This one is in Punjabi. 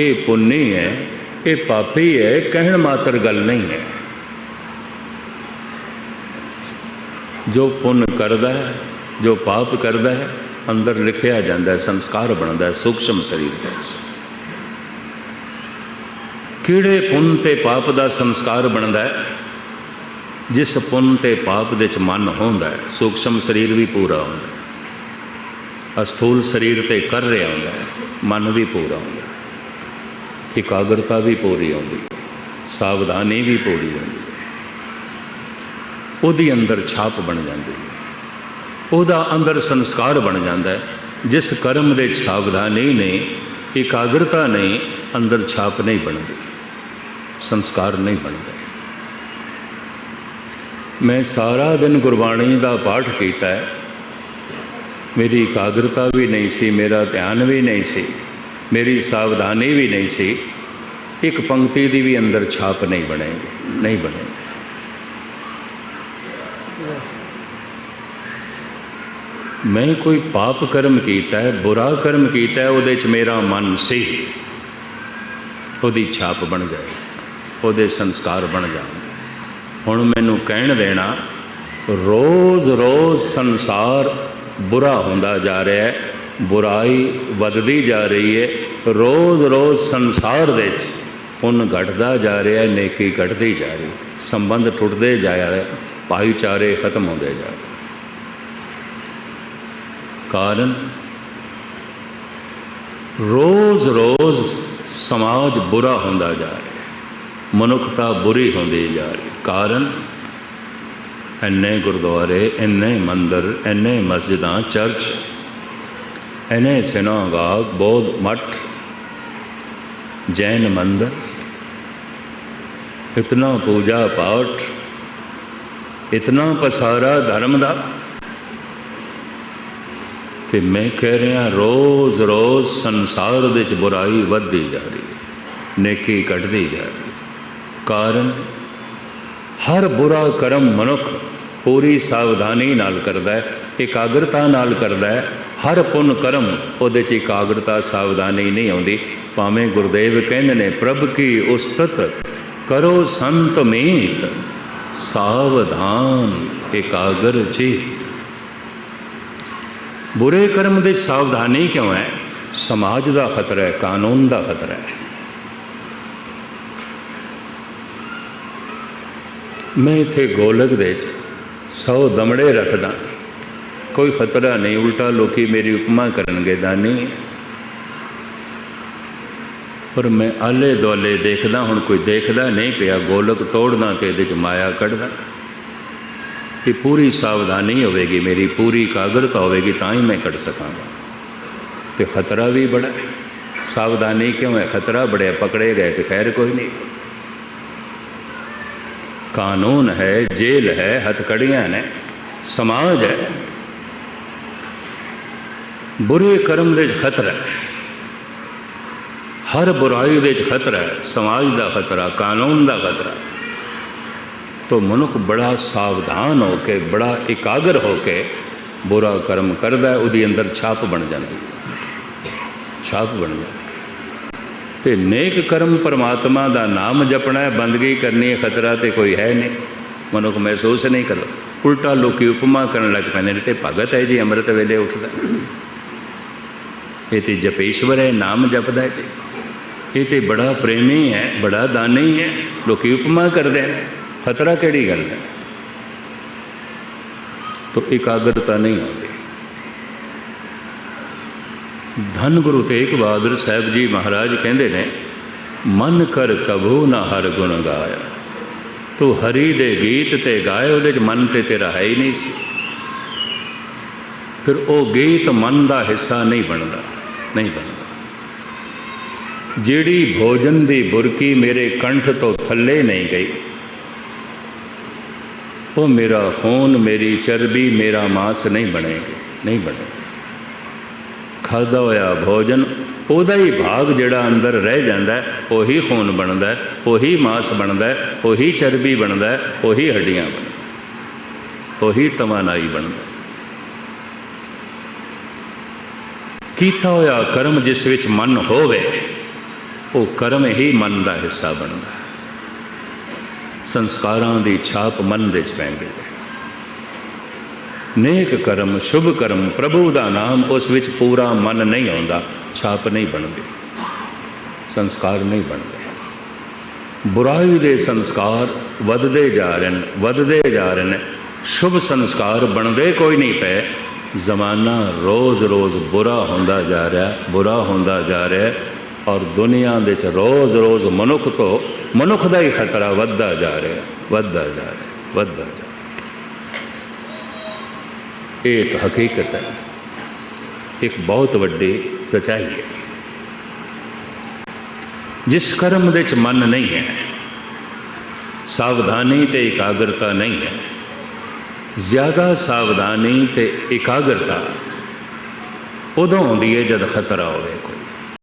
ਇਹ ਪੁੰਨੀ ਹੈ, ਇਹ ਪਾਪੀ ਹੈ ਕਹਿਣ ਮਾਤਰ ਗੱਲ ਨਹੀਂ ਹੈ। ਜੋ ਪੁੰਨ ਕਰਦਾ ਹੈ, ਜੋ ਪਾਪ ਕਰਦਾ ਹੈ, ਅੰਦਰ ਲਿਖਿਆ ਜਾਂਦਾ ਹੈ, ਸੰਸਕਾਰ ਬਣਦਾ ਹੈ, ਸੂਖਸ਼ਮ ਸਰੀਰ ਵਿੱਚ। ਕਿਹੜੇ ਪੁੰਨ ਤੇ ਪਾਪ ਦਾ ਸੰਸਕਾਰ ਬਣਦਾ ਹੈ? ਜਿਸ ਪੁੰਨ ਤੇ ਪਾਪ ਦੇ ਚ ਮਨ ਹੁੰਦਾ ਹੈ, ਸੂਖਸ਼ਮ ਸਰੀਰ ਵੀ ਪੂਰਾ ਹੁੰਦਾ ਹੈ। ਅਸਥੂਲ ਸਰੀਰ ਤੇ ਕਰ ਰਿਹਾ ਹੁੰਦਾ ਹੈ, ਮਨ ਵੀ ਪੂਰਾ ਹੁੰਦਾ ਹੈ। ਇਕਾਗਰਤਾ ਵੀ ਪੂਰੀ ਆਉਂਦੀ ਹੈ ਸਾਵਧਾਨੀ ਵੀ ਪੂਰੀ ਆਉਂਦੀ। ਹੈ ਉਹਦੀ ਅੰਦਰ ਛਾਪ ਬਣ ਜਾਂਦੀ ਹੈ। ਉਹਦਾ ਅੰਦਰ ਸੰਸਕਾਰ ਬਣ ਜਾਂਦਾ ਹੈ। ਜਿਸ ਕਰਮ ਦੇ ਸਾਵਧਾਨੀ ਨਹੀਂ, ਇਕਾਗਰਤਾ ਨਹੀਂ, ਅੰਦਰ ਛਾਪ ਨਹੀਂ ਬਣਦੀ। ਸੰਸਕਾਰ ਨਹੀਂ ਬਣਦਾ। ਮੈਂ ਸਾਰਾ ਦਿਨ ਗੁਰਬਾਣੀ ਦਾ ਪਾਠ ਕੀਤਾ ਹੈ। ਮੇਰੀ ਇਕਾਗਰਤਾ ਵੀ ਨਹੀਂ ਸੀ, ਮੇਰਾ ਧਿਆਨ ਵੀ ਨਹੀਂ ਸੀ। ਮੇਰੀ ਸਾਵਧਾਨੀ ਵੀ ਨਹੀਂ ਸੀ। ਇੱਕ ਪੰਕਤੀ ਦੀ ਵੀ ਅੰਦਰ ਛਾਪ ਨਹੀਂ ਬਣੇਗੀ ਨਹੀਂ ਬਣੇਗੀ ਮੈਂ ਕੋਈ ਪਾਪ ਕਰਮ ਕੀਤਾ ਹੈ, ਬੁਰਾ ਕਰਮ ਕੀਤਾ ਹੈ, ਉਹਦੇ ਚ ਮੇਰਾ ਮਨ ਸੀ। ਉਹਦੀ ਛਾਪ ਬਣ ਜਾਏ, ਉਹਦੇ ਸੰਸਕਾਰ ਬਣ ਜਾਣ। ਹੁਣ ਮੈਨੂੰ ਕਹਿਣ ਦੇਣਾ, ਰੋਜ਼ ਰੋਜ਼ ਸੰਸਾਰ ਬੁਰਾ ਹੁੰਦਾ ਜਾ ਰਿਹਾ ਹੈ, ਬੁਰਾਈ ਵੱਧਦੀ ਜਾ ਰਹੀ ਹੈ ਰੋਜ਼ ਰੋਜ਼ ਸੰਸਾਰ ਦੇ ਵਿੱਚ ਪੁੰਨ ਘਟਦਾ ਜਾ ਰਿਹਾ, ਨੇਕੀ ਘਟਦੀ ਜਾ ਰਹੀ, ਸੰਬੰਧ ਟੁੱਟਦੇ ਜਾ ਰਹੇ, ਭਾਈਚਾਰੇ ਖਤਮ ਹੁੰਦੇ ਜਾ ਰਹੇ। ਕਾਰਨ? ਰੋਜ਼ ਰੋਜ਼ ਸਮਾਜ ਬੁਰਾ ਹੁੰਦਾ ਜਾ ਰਿਹਾ, ਮਨੁੱਖਤਾ ਬੁਰੀ ਹੁੰਦੀ ਜਾ ਰਹੀ। ਕਾਰਨ? ਇੰਨੇ ਗੁਰਦੁਆਰੇ, ਇੰਨੇ ਮੰਦਰ, ਇੰਨੇ ਮਸਜਿਦਾਂ, ਚਰਚ, ਇੰਨੇ ਸਿਨਾਗਾਗ, ਬੌਧ ਮੱਠ ਜੈਨ ਮੰਦਰ ਇਤਨਾ ਪੂਜਾ ਪਾਠ, ਇਤਨਾ ਪਸਾਰਾ ਧਰਮ ਦਾ। ਤੇ ਮੈਂ ਕਹਿ ਰਿਹਾ, ਰੋਜ਼ ਰੋਜ਼ ਸੰਸਾਰ ਦੇ ਵਿੱਚ ਬੁਰਾਈ ਵੱਧਦੀ ਜਾ ਰਹੀ ਹੈ, ਨੇਕੀ ਘਟਦੀ ਜਾ ਰਹੀ ਹੈ। ਕਾਰਨ, ਹਰ ਬੁਰਾ ਕਰਮ ਮਨੁੱਖ ਪੂਰੀ ਸਾਵਧਾਨੀ ਨਾਲ ਕਰਦਾ ਹੈ, ਇਕਾਗਰਤਾ ਨਾਲ ਕਰਦਾ ਹੈ ਹਰ ਪੁੰਨ ਕਰਮ, ਉਹਦੇ 'ਚ ਇਕਾਗਰਤਾ, ਸਾਵਧਾਨੀ ਨਹੀਂ ਆਉਂਦੀ। ਭਾਵੇਂ ਗੁਰਦੇਵ ਕਹਿੰਦੇ ਨੇ, ਪ੍ਰਭ ਕੀ ਉਸਤਤ ਕਰੋ ਸੰਤ ਮੀਤ, ਸਾਵਧਾਨ ਇਕਾਗਰ ਚਿਤ ਬੁਰੇ ਕਰਮ ਦੇ ਸਾਵਧਾਨੀ ਕਿਉਂ ਹੈ? ਸਮਾਜ ਦਾ ਖਤਰਾ ਹੈ, ਕਾਨੂੰਨ ਦਾ ਖਤਰਾ ਹੈ। ਮੈਂ ਇਥੇ ਗੋਲਕ ਦੇ ਵਿੱਚ 100 ਦਮੜੇ ਰੱਖਦਾ। ਕੋਈ ਖਤਰਾ ਨਹੀਂ, ਉਲਟਾ ਲੋਕੀ ਮੇਰੀ ਉਪਮਾ ਕਰਨਗੇ, ਦਾਨੀ। ਪਰ ਮੈਂ ਆਲੇ ਦੁਆਲੇ ਦੇਖਦਾ ਹੁਣ ਕੋਈ ਦੇਖਦਾ ਨਹੀਂ ਪਿਆ, ਗੋਲਕ ਤੋੜਨਾ ਤੇ ਇਹਦੇ ਚ ਮਾਇਆ ਕੱਢਦਾ। ਕਿ ਪੂਰੀ ਸਾਵਧਾਨੀ ਹੋਵੇਗੀ, ਮੇਰੀ ਪੂਰੀ ਇਕਾਗਰਤਾ ਹੋਵੇਗੀ, ਤਾਂ ਹੀ ਮੈਂ ਕੱਢ ਸਕਾਂਗਾ। ਤੇ ਖਤਰਾ ਵੀ ਬੜਾ ਹੈ। ਸਾਵਧਾਨੀ ਕਿਉਂ ਹੈ? ਖਤਰਾ ਬੜਿਆ, ਪਕੜੇ ਗਏ ਤੇ ਖੈਰ ਕੋਈ ਨਹੀਂ। ਕਾਨੂੰਨ ਹੈ, ਜੇਲ੍ਹ ਹੈ, ਹੱਥਕੜੀਆਂ ਨੇ, ਸਮਾਜ ਹੈ। ਬੁਰੇ ਕਰਮ ਦੇ ਵਿੱਚ ਖਤਰਾ ਹੈ। ਹਰ ਬੁਰਾਈ ਦੇ ਵਿੱਚ ਖਤਰਾ ਹੈ। ਸਮਾਜ ਦਾ ਖਤਰਾ, ਕਾਨੂੰਨ ਦਾ ਖਤਰਾ। ਤੋ ਮਨੁੱਖ ਬੜਾ ਸਾਵਧਾਨ ਹੋ ਕੇ, ਬੜਾ ਇਕਾਗਰ ਹੋ ਕੇ ਬੁਰਾ ਕਰਮ ਕਰਦਾ ਹੈ, ਉਹਦੀ ਅੰਦਰ ਛਾਪ ਬਣ ਜਾਂਦੀ ਛਾਪ ਬਣ ਜਾਂਦੀ ਤੇ ਨੇਕ ਕਰਮ ਪਰਮਾਤਮਾ ਦਾ ਨਾਮ ਜਪਣਾ ਹੈ, ਬੰਦਗੀ ਕਰਨੀ ਹੈ, ਖਤਰਾ ਤੇ ਕੋਈ ਹੈ ਨਹੀਂ। ਮਨੁੱਖ ਮਹਿਸੂਸ ਨਹੀਂ ਕਰਦਾ। ਉਲਟਾ ਲੋਕੀ ਉਪਮਾ ਕਰਨ ਲੱਗ ਪੈਂਦੇ ਨੇ, ਤੇ ਭਗਤ ਹੈ ਜੀ, ਅੰਮ੍ਰਿਤ ਵੇਲੇ ਉੱਠਦਾ ਇਹ ਤੇ ਜਪੇਸ਼ਵਰ ਹੈ, ਨਾਮ ਜਪਦਾ ਜੀ। ਇਹ ਤੇ ਬੜਾ ਪ੍ਰੇਮੀ ਹੈ, ਬੜਾ ਦਾਨੀ ਹੈ, ਲੋਕੀ ਉਪਮਾ ਕਰਦੇ ਨੇ। ਖਤਰਾ ਕਿਹੜੀ ਗੱਲ ਹੈ? ਤੋ ਇਕਾਗਰਤਾ ਨਹੀਂ ਆਉਂਦੀ। ਧੰਨ ਗੁਰੂ ਤੇਗ ਬਹਾਦਰ ਸਾਹਿਬ ਜੀ ਮਹਾਰਾਜ ਕਹਿੰਦੇ ਨੇ, ਮਨ ਕਰ ਕਭੂ ਨਾ ਹਰ ਗੁਣ ਗਾਇਆ। ਤੂੰ ਹਰੀ ਦੇ ਗੀਤ ਤੇ ਗਾਏ, ਉਹਦੇ ਚ ਮਨ ਤੇ ਤੇਰਾ ਹੈ ਹੀ ਨਹੀਂ ਸੀ। ਫਿਰ ਉਹ ਗੀਤ ਮਨ ਦਾ ਹਿੱਸਾ ਨਹੀਂ ਬਣਦਾ ਨਹੀਂ ਬਣਦਾ। ਜਿਹੜੀ ਭੋਜਨ ਦੀ ਬੁਰਕੀ ਮੇਰੇ ਕੰਠ ਤੋਂ ਥੱਲੇ ਨਹੀਂ ਗਈ, ਉਹ ਮੇਰਾ ਖੂਨ, ਮੇਰੀ ਚਰਬੀ, ਮੇਰਾ ਮਾਸ ਨਹੀਂ ਬਣੇਗੀ, ਨਹੀਂ ਬਣੇਗਾ। ਖਾਦਾ ਹੋਇਆ ਭੋਜਨ, ਉਹਦਾ ਹੀ ਭਾਗ ਜਿਹੜਾ ਅੰਦਰ ਰਹਿ ਜਾਂਦਾ, ਉਹੀ ਖੂਨ ਬਣਦਾ, ਉਹੀ ਮਾਸ ਬਣਦਾ, ਉਹੀ ਚਰਬੀ ਬਣਦਾ, ਉਹੀ ਹੱਡੀਆਂ ਬਣਦਾ, ਉਹੀ ਤਵਾਨਾਈ ਬਣਦਾ। ਕੀਤਾ ਹੋਇਆ ਕਰਮ ਜਿਸ ਵਿੱਚ ਮਨ ਹੋਵੇ, ਉਹ ਕਰਮ ਹੀ ਮਨ ਦਾ ਹਿੱਸਾ ਬਣਦਾ ਸੰਸਕਾਰਾਂ ਦੀ ਛਾਪ ਮਨ ਵਿੱਚ ਪੈਂਦੀ ਹੈ। ਨੇਕ ਕਰਮ, ਸ਼ੁਭ ਕਰਮ, ਪ੍ਰਭੂ ਦਾ ਨਾਮ ਉਸ ਵਿੱਚ ਪੂਰਾ ਮਨ ਨਹੀਂ ਆਉਂਦਾ, ਛਾਪ ਨਹੀਂ ਬਣਦੀ, ਸੰਸਕਾਰ ਨਹੀਂ ਬਣਦੇ। ਬੁਰਾਈ ਦੇ ਸੰਸਕਾਰ ਵੱਧਦੇ ਜਾ ਰਹੇ ਨੇ, ਵੱਧਦੇ ਜਾ ਰਹੇ ਨੇ, ਸ਼ੁਭ ਸੰਸਕਾਰ ਬਣਦੇ ਕੋਈ ਨਹੀਂ ਪਏ ਜ਼ਮਾਨਾ ਰੋਜ਼-ਰੋਜ਼ ਬੁਰਾ ਹੁੰਦਾ ਜਾ ਰਿਹਾ, ਬੁਰਾ ਹੁੰਦਾ ਜਾ ਰਿਹਾ ਔਰ ਦੁਨੀਆ ਵਿੱਚ ਰੋਜ਼-ਰੋਜ਼ ਮਨੁੱਖ ਤੋਂ ਮਨੁੱਖ ਦਾ ਹੀ ਖਤਰਾ ਵੱਧਦਾ ਜਾ ਰਿਹਾ, ਵੱਧਦਾ ਜਾ ਰਿਹਾ, ਵੱਧਦਾ ਜਾ ਰਿਹਾ। ਇਹ ਇੱਕ ਹਕੀਕਤ ਹੈ, ਇੱਕ ਬਹੁਤ ਵੱਡੀ ਸਚਾਈ ਹੈ। ਜਿਸ ਕਰਮ ਦੇ ਚ ਮਨ ਨਹੀਂ ਹੈ, ਸਾਵਧਾਨੀ ਤੇ ਇਕਾਗਰਤਾ ਨਹੀਂ ਹੈ ਜ਼ਿਆਦਾ ਸਾਵਧਾਨੀ ਤੇ ਇਕਾਗਰਤਾ ਉਦੋਂ ਆਉਂਦੀ ਹੈ ਜਦ ਖਤਰਾ ਹੋਵੇ।